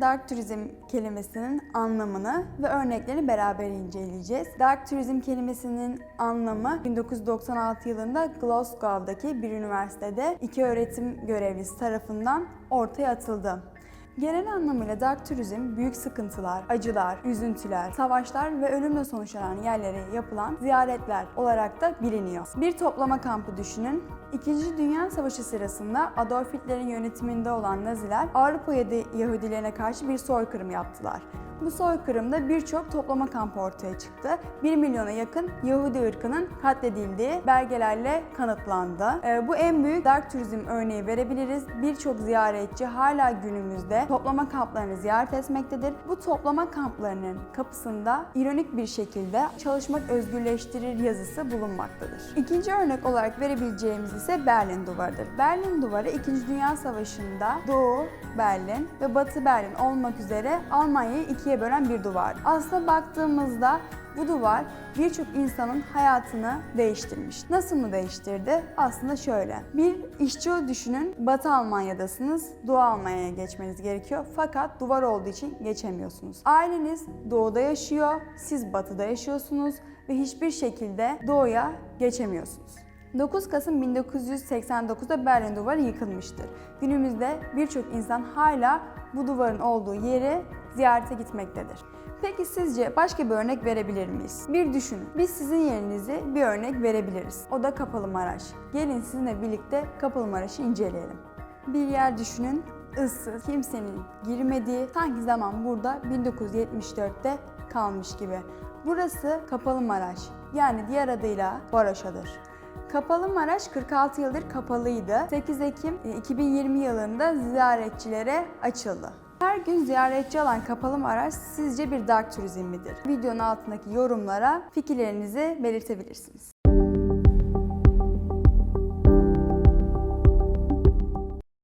dark turizm kelimesinin anlamını ve örneklerini beraber inceleyeceğiz. Dark turizm kelimesinin anlamı 1996 yılında Glasgow'daki bir üniversitede iki öğretim görevlisi tarafından ortaya atıldı. Genel anlamıyla dark turizm, büyük sıkıntılar, acılar, üzüntüler, savaşlar ve ölümle sonuçlanan yerlere yapılan ziyaretler olarak da biliniyor. Bir toplama kampı düşünün. İkinci Dünya Savaşı sırasında Adolf Hitler'in yönetiminde olan Naziler Avrupa Yahudilerine karşı bir soykırım yaptılar. Bu soykırımda birçok toplama kampı ortaya çıktı. 1 milyona yakın Yahudi ırkının katledildiği belgelerle kanıtlandı. Ee, Bu en büyük dark turizm örneği verebiliriz. Birçok ziyaretçi hala günümüzde toplama kamplarını ziyaret etmektedir. Bu toplama kamplarının kapısında ironik bir şekilde çalışmak özgürleştirir yazısı bulunmaktadır. İkinci örnek olarak verebileceğimiz ise Berlin Duvarı'dır. Berlin Duvarı 2. Dünya Savaşı'nda Doğu Berlin ve Batı Berlin olmak üzere Almanya'yı ikiye bölen bir duvar. Aslında baktığımızda bu duvar birçok insanın hayatını değiştirmiş. Nasıl mı değiştirdi? Aslında şöyle. Bir işçi düşünün. Batı Almanya'dasınız. Doğu Almanya'ya geçmeniz gerekiyor. Fakat duvar olduğu için geçemiyorsunuz. Aileniz doğuda yaşıyor. Siz batıda yaşıyorsunuz ve hiçbir şekilde doğuya geçemiyorsunuz. 9 Kasım 1989'da Berlin Duvarı yıkılmıştır. Günümüzde birçok insan hala bu duvarın olduğu yeri ziyarete gitmektedir. Peki sizce başka bir örnek verebilir miyiz? Bir düşünün. Biz sizin yerinize bir örnek verebiliriz. O da Kapalı Maraş. Gelin sizinle birlikte Kapalı Maraş'ı inceleyelim. Bir yer düşünün. ıssız, kimsenin girmediği, sanki zaman burada 1974'te kalmış gibi. Burası Kapalı Maraş. Yani diğer adıyla Baroşa'dır. Kapalı Maraş 46 yıldır kapalıydı. 8 Ekim 2020 yılında ziyaretçilere açıldı. Gün ziyaretçi alan Kapalı Maraş sizce bir dark turizm midir? Videonun altındaki yorumlara fikirlerinizi belirtebilirsiniz.